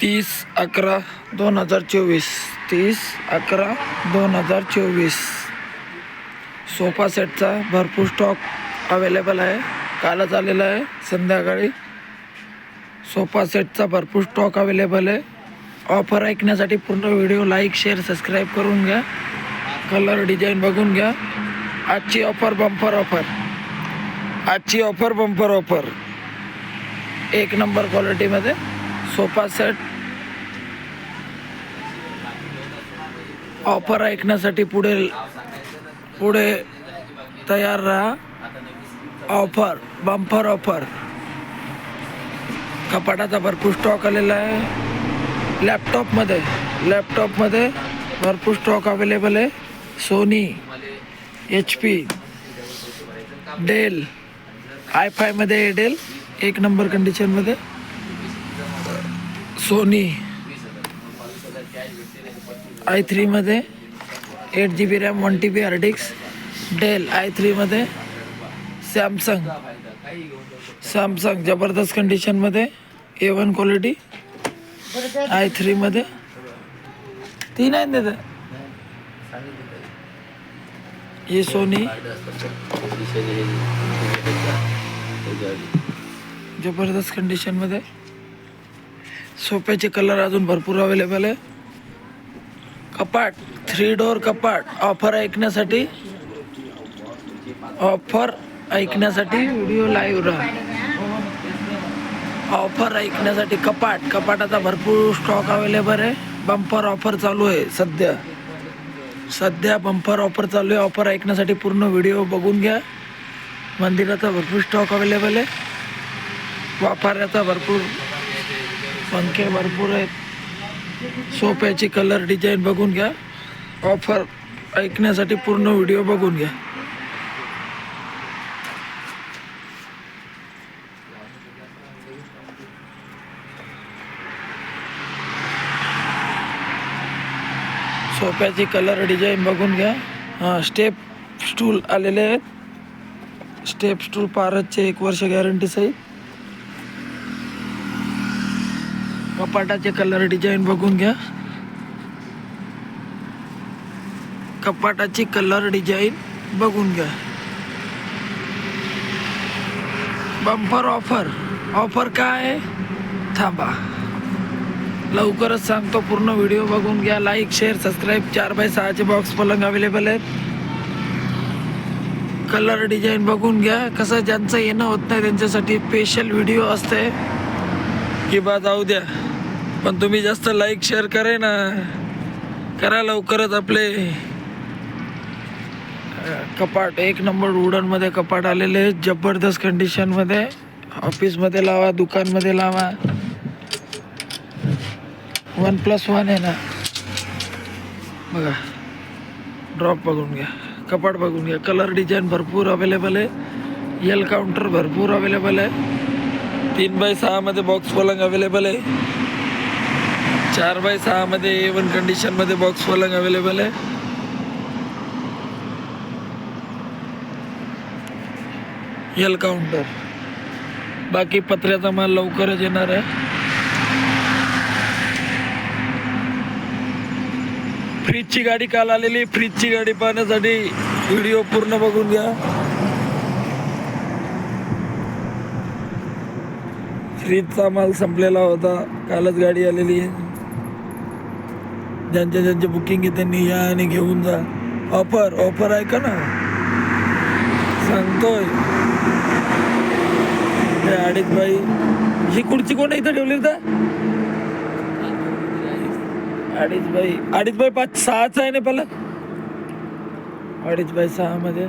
तीस अकरा दोन हजार चोवीस तीस अकरा दोन हजार चोवीस. सोफा सेटचा भरपूर स्टॉक अवेलेबल आहे. कालच आलेला आहे संध्याकाळी. सोफा सेटचा भरपूर स्टॉक अवेलेबल आहे. ऑफर ऐकण्यासाठी पूर्ण व्हिडिओ लाईक शेअर सबस्क्राईब करून घ्या. कलर डिझाईन बघून घ्या. आजची ऑफर बंपर ऑफर. आजची ऑफर बंपर ऑफर. एक नंबर क्वालिटीमध्ये. Sofa set. ऑफर ऐकण्यासाठी पुढे पुढे तयार राहा. ऑफर बंफर ऑफर कपाटाचा भरपूर स्टॉक आलेला आहे. लॅपटॉपमध्ये लॅपटॉपमध्ये भरपूर स्टॉक अवेलेबल आहे. Sony H P Dell I फायमध्ये Dell एक नंबर कंडिशनमध्ये Sony I थ्रीमध्ये eight G B RAM one T B hard disk Dell I थ्रीमध्ये Samsung. Samsung जबरदस्त कंडिशनमध्ये ए वन क्वालिटी आय थ्रीमध्ये तीन आहेत ना हे सोनी. जबरदस्त कंडिशनमध्ये सोफ्याचे कलर अजून भरपूर अवेलेबल आहे. कपाट थ्री डोअर कपाट ऑफर ऐकण्यासाठी ऑफर ऐकण्यासाठी व्हिडिओ लाईव्ह राहा. ऑफर ऐकण्यासाठी कपाट कपाटाचा भरपूर स्टॉक अवेलेबल आहे. बंपर ऑफर चालू आहे सध्या. सध्या बंपर ऑफर चालू आहे. ऑफर ऐकण्यासाठी पूर्ण व्हिडिओ बघून घ्या. मंदिराचा भरपूर स्टॉक अवेलेबल आहे. वापराचा भरपूर पंखे भरपूर आहेत. सोफ्याची कलर डिझाईन बघून घ्या. ऑफर ऐकण्यासाठी पूर्ण व्हिडिओ बघून घ्या. सोफ्याची कलर डिझाईन बघून घ्या. हां स्टेप स्टूल आलेले आहेत. स्टेप स्टूल पारसचे एक वर्ष गॅरंटी सहित. कपाटाचे कलर डिझाईन बघून घ्या. कपाटाची कलर डिझाईन बघून घ्या. बंपर ऑफर ऑफर काय? आहे? थांबा. लवकरच सांगतो पूर्ण व्हिडिओ बघून घ्या. लाईक शेअर सबस्क्राईब चार बाय सहाचे बॉक्स पलंग अवेलेबल आहेत. कलर डिझाईन बघून घ्या. कसं ज्यांचं येणं होत नाही त्यांच्यासाठी स्पेशल व्हिडिओ असते. की बा जाऊ द्या. पण तुम्ही जास्त लाईक शेअर करे ना. करा लवकरच आपले. कपाट एक नंबर वुडनमध्ये कपाट आलेले जबरदस्त कंडिशनमध्ये ऑफिसमध्ये लावा दुकानमध्ये लावा. वन प्लस वन आहे ना. बघा. ड्रॉप बघून घ्या. कपाट बघून घ्या. कलर डिझाईन भरपूर अवेलेबल आहे. एल काउंटर भरपूर अवेलेबल आहे. तीन बाय सहामध्ये बॉक्स पलंग अवेलेबल आहे. चार बाय सहामध्ये ए वन कंडिशनमध्ये बॉक्स पलंग अवेलेबल आहे. यल काउंटर बाकी पत्र्याचा माल लवकरच येणार आहे. फ्रीजची गाडी काल आलेली. फ्रीजची गाडी पाहण्यासाठी व्हिडिओ पूर्ण बघून घ्या. फ्रीजचा माल संपलेला होता. कालच गाडी आलेली आहे. ज्यांच्या ज्यांचे बुकिंग आहे त्यांनी या आणि घेऊन जा. ऑफर ऑफर आहे का ना? सांगतोय. अडीच बाई ही खुर्ची कोण इथं ठेवली तर अडीच बाई अडीच बाई पाच सहाच आहे ना पहिला अडीच बाय सहा मध्ये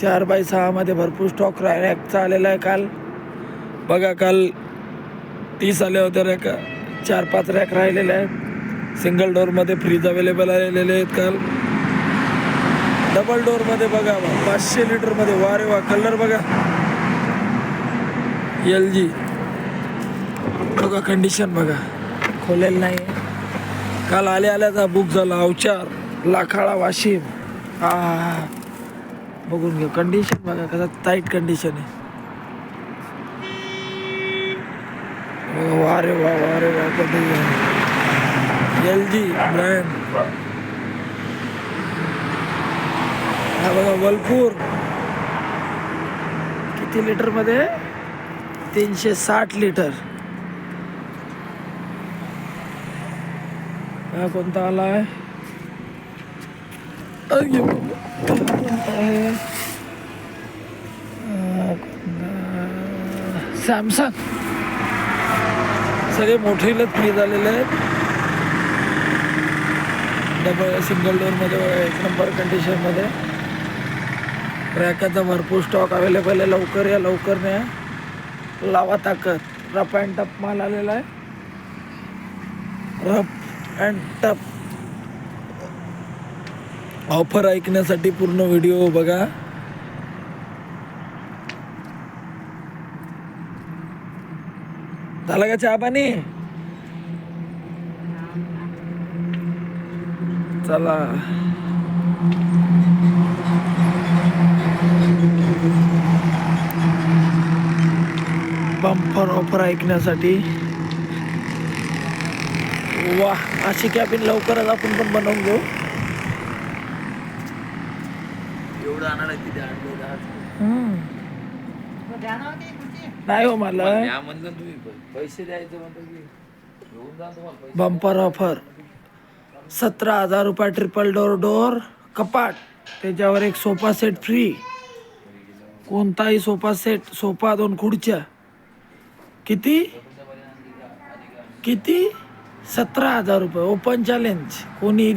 चार बाय सहा मध्ये भरपूर स्टॉक रॅकचा आलेला आहे काल. बघा काल तीस आल्या होत्या रॅक चार पाच रॅक राहिलेल्या आहेत. सिंगल डोअरमध्ये फ्रीज अवेलेबल आलेले आहेत काल. डबल डोअरमध्ये बघा पाचशे लिटरमध्ये वा रे वा कलर बघा. एल जी बघा कंडिशन बघा. खोलेल नाही. काल आल्या आल्याचा बुक झाला अवचार लाखाळा वाशिम. हा बघून घ्या. कंडिशन बघा कसं टाईट कंडिशन आहे. वा रे वा वा रे वा कधी एल जी ब्रँड हा बघा वलपूर। किती लिटरमध्ये? तीनशे साठ लिटर। हा कोणता आला आहे? अरे बाबा, हा कोणता आहे हा कोणता? सॅमसंग. सगळे मोठेलच फ्री झालेले आहेत. डबल सिंगल डोअरमध्ये एक नंबर कंडिशनमध्ये रॅकाचा भरपूर स्टॉक अवेलेबल आहे. लवकर या लवकर न्या. लावा ताकद. रफ अँड टप माल आलेला आहे. रफ अँड टप ऑफर ऐकण्यासाठी पूर्ण व्हिडिओ बघा. झाला का चहा पाणी चला बंपर ऑफर ऐकण्यासाठी. वा अशी कॅबिन लवकरच आपण पण बनवून घेऊ. एवढं आणायला किती आणलं. नाही हो मला. तुम्ही प- पैसे द्यायचे म्हणतो की घेऊन जा तुम्हाला पैसे. बंपर ऑफर सतरा हजार रुपये ट्रिपल डोर डोर कपाट. त्याच्यावर एक सोफा सेट फ्री कोणताही सोफा सेट सोफा दोन खुर्च्या. किती? किती? सतरा हजार रुपये. ओपन चॅलेंज कोणी